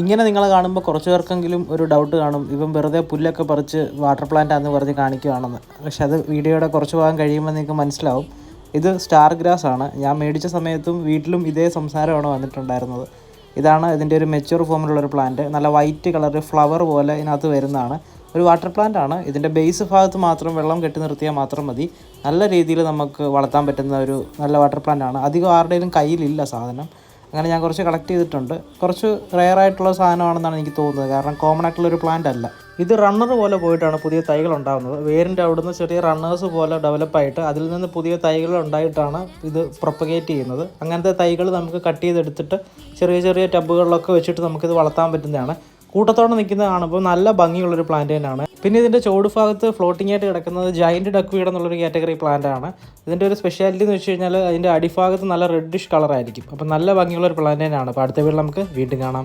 ഇങ്ങനെ നിങ്ങൾ കാണുമ്പോൾ കുറച്ച് പേർക്കെങ്കിലും ഒരു ഡൗട്ട് കാണും. ഇവൻ വെറുതെ പുല്ലൊക്കെ പറിച്ച് വാട്ടർ പ്ലാന്റ് ആണെന്ന് പറഞ്ഞ് കാണിക്കുകയാണെന്ന് പക്ഷെ അത് വീഡിയോയുടെ കുറച്ച് ഭാഗം കഴിയുമ്പോൾ നിങ്ങൾക്ക് മനസ്സിലാവും. ഇത് സ്റ്റാർ ഗ്രാസ് ആണ്. ഞാൻ മേടിച്ച സമയത്തും വീട്ടിലും ഇതേ സംസാരമാണ് വന്നിട്ടുണ്ടായിരുന്നത്. ഇതാണ് ഇതിന്റെ ഒരു മെച്യൂർ ഫോമിലുള്ള ഒരു പ്ലാന്റ് നല്ല വൈറ്റ് കളർ ഫ്ലവർ പോലെ ഇതിനകത്ത് വരുന്നതാണ്. ഒരു വാട്ടർ പ്ലാന്റ് ആണ്. ഇതിന്റെ ബേസ് ഭാഗത്ത് മാത്രം വെള്ളം കെട്ടി നിർത്തിയാൽ മാത്രം മതി. നല്ല രീതിയിൽ നമുക്ക് വളർത്താൻ പറ്റുന്ന ഒരു നല്ല വാട്ടർ പ്ലാന്റ് ആണ്. അധികം ആരുടെയും കയ്യിലില്ല സാധനം. അങ്ങനെ ഞാൻ കുറച്ച് കളക്ട് ചെയ്തിട്ടുണ്ട്. കുറച്ച് റെയർ ആയിട്ടുള്ള സാധനമാണെന്നാണ് എനിക്ക് തോന്നുന്നത്. കാരണം കോമൺ ആയിട്ടുള്ള ഒരു പ്ലാന്റ് അല്ല. ഇത് റണ്ണർ പോലെ പോയിട്ടാണ് പുതിയ തൈകൾ ഉണ്ടാകുന്നത് വേരിന്റെ അവിടുന്ന് ചെറിയ റണ്ണേഴ്സ് പോലെ ഡെവലപ്പായിട്ട് അതിൽ നിന്ന് പുതിയ തൈകൾ ഉണ്ടായിട്ടാണ് ഇത് പ്രൊപ്പഗേറ്റ് ചെയ്യുന്നത്. അങ്ങനത്തെ തൈകൾ നമുക്ക് കട്ട് ചെയ്തെടുത്തിട്ട് ചെറിയ ചെറിയ ടബുകളിലൊക്കെ വെച്ചിട്ട് നമുക്കിത് വളർത്താൻ പറ്റുന്നതാണ്. കൂട്ടത്തോടെ നിൽക്കുന്നത് കാണുമ്പോൾ നല്ല ഭംഗിയുള്ളൊരു പ്ലാന്റ് തന്നെയാണ്. പിന്നെ ഇതിന്റെ ചോട് ഭാഗത്ത് ഫ്ലോട്ടിംഗ് ആയിട്ട് കിടക്കുന്നത് ജൈന്റ് ഡക്വീഡ് എന്നുള്ളൊരു കാറ്റഗറി പ്ലാന്റ് ആണ്. ഇതിന്റെ ഒരു സ്പെഷ്യാലിറ്റി എന്ന് വെച്ച് കഴിഞ്ഞാൽ അതിന്റെ അടിഭാഗത്ത് നല്ല റെഡിഷ് കളർ ആയിരിക്കും. അപ്പോൾ നല്ല ഭംഗിയുള്ള ഒരു പ്ലാന്റ് തന്നെയാണ്. അപ്പോൾ അടുത്ത വീട്ടിൽ നമുക്ക് വീണ്ടും കാണാം.